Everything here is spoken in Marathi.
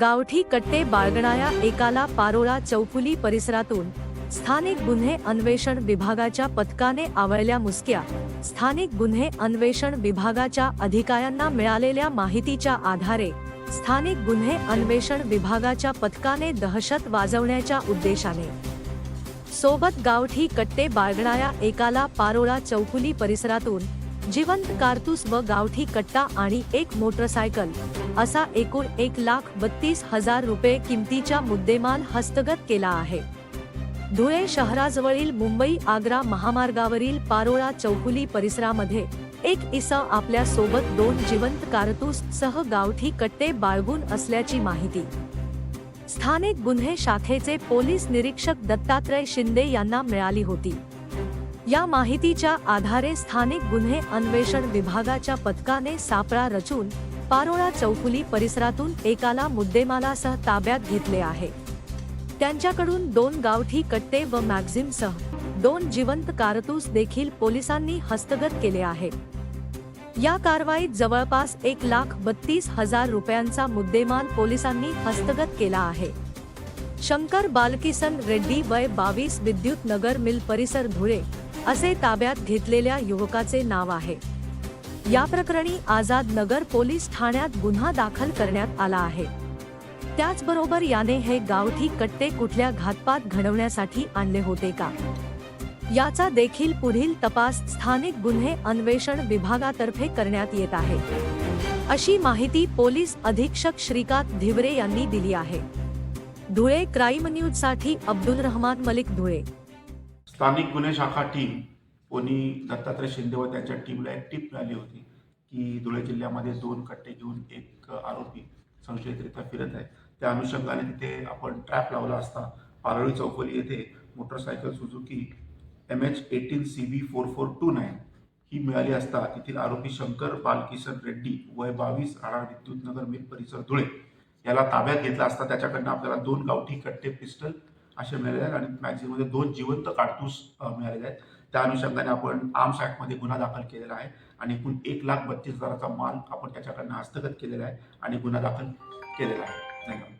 गावठी कट्टे बाळगणाऱ्या एकाला पारोळा चौफुली परिसरातून स्थानिक गुन्हे अन्वेषण विभागाच्या पथकाने आवळल्या मुसक्या. स्थानिक गुन्हे अन्वेषण विभागाच्या अधिकाऱ्यांना मिळालेल्या माहितीच्या आधारे स्थानिक गुन्हे अन्वेषण विभागाच्या पथकाने दहशत वाजवण्याच्या उद्देशाने. सोबत गावठी कट्टे बाळगणाऱ्या एकाला पारोळा चौफुली परिसरातून जिवंत कारतूस व गावठी कट्टा आणि एक मोटरसायकल असा एकूण एक लाख बत्तीस हजार रुपये किमतीचा मुद्देमाल हस्तगत केला आहे. धुळे शहराजवळील मुंबई आग्रा महामार्गावरील पारोळा चौफुली परिसरामध्ये एक इसा आपल्यासोबत दोन जिवंत कारतूस सह गावठी कट्टे बाळगून असल्याची माहिती. स्थानिक गुन्हे शाखेचे पोलीस निरीक्षक दत्तात्रय शिंदे यांना मिळाली होती. या माहितीच्या आधारे स्थानिक गुन्हे अन्वेषण विभागाच्या पथकाने सापळा रचून पारोळा चौफुली परिसरातून एकाला मुद्देमालासह ताब्यात घेतले आहे. त्यांच्याकडून दोन गावठी कट्टे व मॅगझिनसह दोन जिवंत कारतूस देखील पोलिसांनी हस्तगत केले आहे. या कारवाईत जवळपास एक लाख बत्तीस हजार रुपयांचा मुद्देमाल पोलिसांनी हस्तगत केला आहे. शंकर बालकिसन रेड्डी वय बावीस विद्युत नगर मिल परिसर धुळे असे ताब्यात घेतलेल्या युवकाचे नाव आहे. या प्रकरणी आझाद नगर पोलीस ठाण्यात गुन्हा दाखल करण्यात आला आहे. त्याचबरोबर याने हे गावठी कट्टे कुठल्या घातपात घडवण्यासाठी आणले होते का? याचा देखील पुढील तपास स्थानिक गुन्हे अन्वेषण विभागातर्फे करण्यात येत आहे. अशी माहिती पोलीस अधीक्षक श्रीकांत धिवरे यांनी दिली आहे. धुळे क्राईम न्यूजसाठी अब्दुल रहमान मलिक धुळे. स्थानिक गुन्हे शाखा टीम कोणी दत्तात्रय शिंदे व त्यांच्या टीमला एक टीप मिळाली होती की धुळे जिल्ह्यामध्ये दोन कट्टे घेऊन एक आरोपी संशयितरित्या फिरत आहे. त्या अनुषंगाने तिथे आपण ट्रॅप लावला असता पारळी चौकोली येथे motorcycle Suzuki M H eighteen C B four four two nine ही मिळाली असता तेथील आरोपी शंकर बालकिशन रेड्डी वय बावीस राहणार विद्युतनगर मिल परिसर धुळे. याला ताब्यात घेतला असता त्याच्याकडनं आपल्याला दोन गावठी कट्टे पिस्टल असे मिळाले आहेत आणि मॅगझिनमध्ये दोन जिवंत काडतूस मिळालेले आहेत. त्या अनुषंगाने आपण आर्म्स ॲक्टमध्ये गुन्हा दाखल केलेला आहे आणि एकूण एक लाख बत्तीस हजाराचा माल आपण त्याच्याकडनं हस्तगत केलेला आहे आणि गुन्हा दाखल केलेला आहे. धन्यवाद.